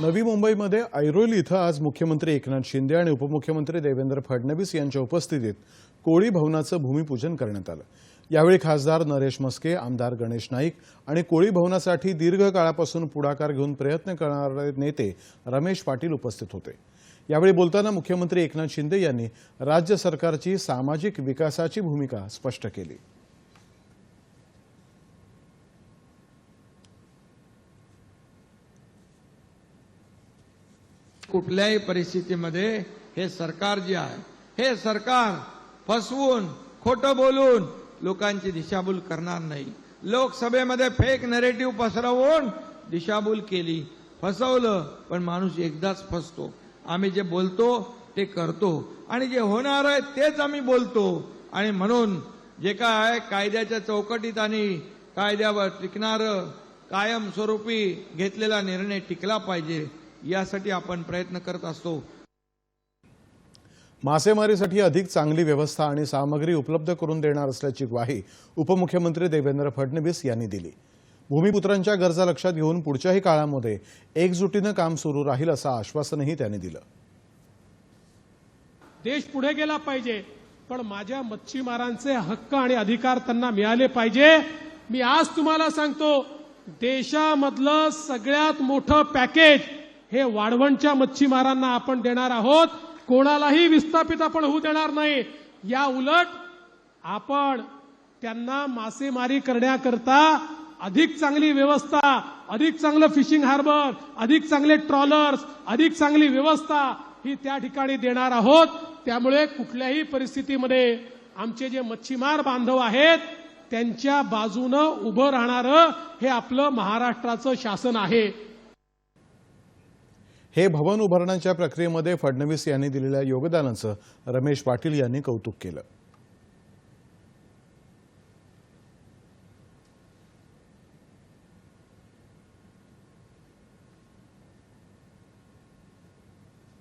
नवी मुंबईमध्ये ऐरोली इथं आज मुख्यमंत्री एकनाथ शिंदे आणि उपमुख्यमंत्री देवेंद्र फडणवीस यांच्या उपस्थितीत कोळी भवनाचं भूमिपूजन करण्यात आलं. यावेळी खासदार नरेश मस्के आमदार गणेश नाईक आणि कोळी भवनासाठी दीर्घ काळापासून पुढाकार घेऊन प्रयत्न करणारे नेते रमेश पाटील उपस्थित होते. यावेळी बोलताना मुख्यमंत्री एकनाथ शिंदे यांनी राज्य सरकारची सामाजिक विकासाची भूमिका स्पष्ट केली. कुठल्याही परिस्थितीमध्ये हे सरकार जे आहे हे सरकार फसवून खोटं बोलून लोकांची दिशाभूल करणार नाही. लोकसभेमध्ये फेक नरेटिव्ह पसरवून दिशाभूल केली. फसवलं पण माणूस एकदाच फसतो. आम्ही जे बोलतो ते करतो. आणि जे होणार आहे तेच आम्ही बोलतो. आणि म्हणून जे काय आहे कायद्याच्या चौकटीत आणि कायद्यावर टिकणारं कायमस्वरूपी घेतलेला निर्णय टिकला पाहिजे. यासाठी आपण प्रयत्न करत असतो. मासेमारीसाठी अधिक चांगली व्यवस्था आणि सामग्री उपलब्ध करून देणार असल्याची ग्वाही उपमुख्यमंत्री देवेंद्र फडणवीस यांनी दिली. भूमिपुत्रांच्या गरजा लक्षात घेऊन पुढच्याही काळामध्ये एकजुटीनं काम सुरू राहील असं आश्वासनही त्यांनी दिलं. देश पुढे गेला पाहिजे पण माझ्या मच्छीमारांचे हक्क आणि अधिकार त्यांना मिळाले पाहिजे. मी आज तुम्हाला सांगतो देशामधलं सगळ्यात मोठं पॅकेज हे वाढवणच्या मच्छीमारांना आपण देणार आहोत. कोणालाही विस्थापित आपण होऊ देणार नाही. या उलट आपण त्यांना मासेमारी करण्याकरता अधिक चांगली व्यवस्था अधिक चांगलं फिशिंग हार्बर अधिक चांगले ट्रॉलर्स अधिक चांगली व्यवस्था ही त्या ठिकाणी देणार आहोत. त्यामुळे कुठल्याही परिस्थितीमध्ये आमचे जे मच्छीमार बांधव आहेत त्यांच्या बाजूनं उभं राहणारं हे आपलं महाराष्ट्राचं शासन आहे. हे भवन उभारण्याच्या प्रक्रियेमध्ये फडणवीस यांनी दिलेल्या योगदानाचं रमेश पाटील यांनी कौतुक केलं.